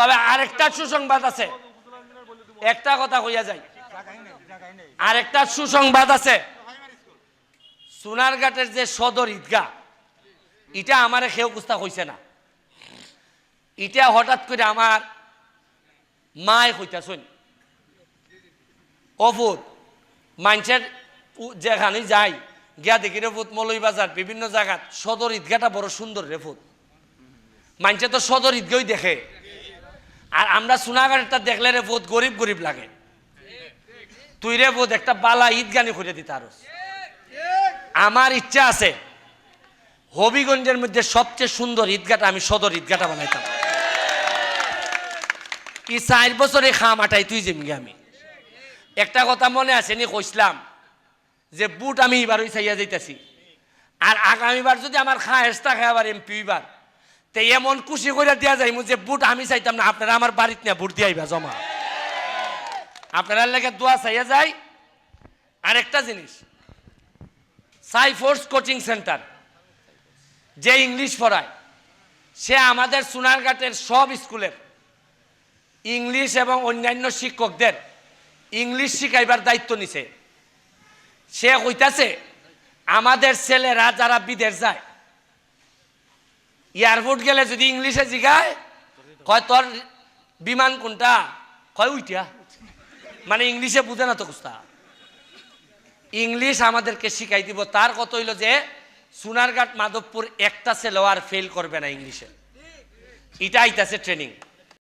তবে আরেকটা সুসংবাদ আছে। একটা কথা কইয়া যায় আরেকটা সুসংবাদ আছে। সোনারঘাটের যে সদর ঈদগাহ, এটা আমার কেউ কুস্তা কইছে না। এটা হঠাৎ করে আমার মায় কইতাছুন অফুত মানুষের উ- যেখানে যাই, গিয়া দেখি রেফুত মলই বাজার বিভিন্ন জায়গাত সদর ঈদগাহটা বড় সুন্দর রেফুত মানুষে তো সদর ঈদগাহই দেখে। আর আমরা সোনাগাড়িটা দেখলে রে বহুত গরিব গরিব লাগে। তুই রে বোধ একটা বালা ঈদগানি করে দিতে আরও আমার ইচ্ছা আছে, হবিগঞ্জের মধ্যে সবচেয়ে সুন্দর ঈদগাটা আমি সদর ঈদগাটা বানাইতাম। এই চার বছরে খাম আটাই তুই যেমনি আমি। একটা কথা মনে আছে নি কইসলাম যে বুট আমি এবার চাইয়া যাইতেছি। আর আগামীবার যদি আমার খায়েস থাকে আবার এমপি বার তে এমন খুশি করে দিয়া যাই যে বুট আমি চাইতাম না। আপনারা আমার বাড়িতে নিয়ে বুট দিয়াইবা, জমা। আপনারা লেগে দোয়া চাইয়া যাই। আরেকটা জিনিস। সাইফোর্স কোচিং সেন্টার যে ইংলিশ পড়ায়, সে আমাদের সোনারঘাটের সব স্কুলের ইংলিশ এবং অন্যান্য শিক্ষকদের ইংলিশ শিখাইবার দায়িত্ব নিছে। সে কইতাছে, আমাদের ছেলেরা যারা বিদেশ যায় এয়ারপোর্ট গেলে যদি ইংলিশে জিগায়, কয় তোর বিমান কোনটা? কয় উইটিয়া। মানে ইংলিশে বুঝে না তো কুস্তা। ইংলিশ আমাদেরকে শিখাই দিব। তার কত হইল যে সোনারঘাট মাধবপুর একটা সেলোয়ার ফেল করবে না ইংলিশে। এটা আইতাছে ট্রেনিং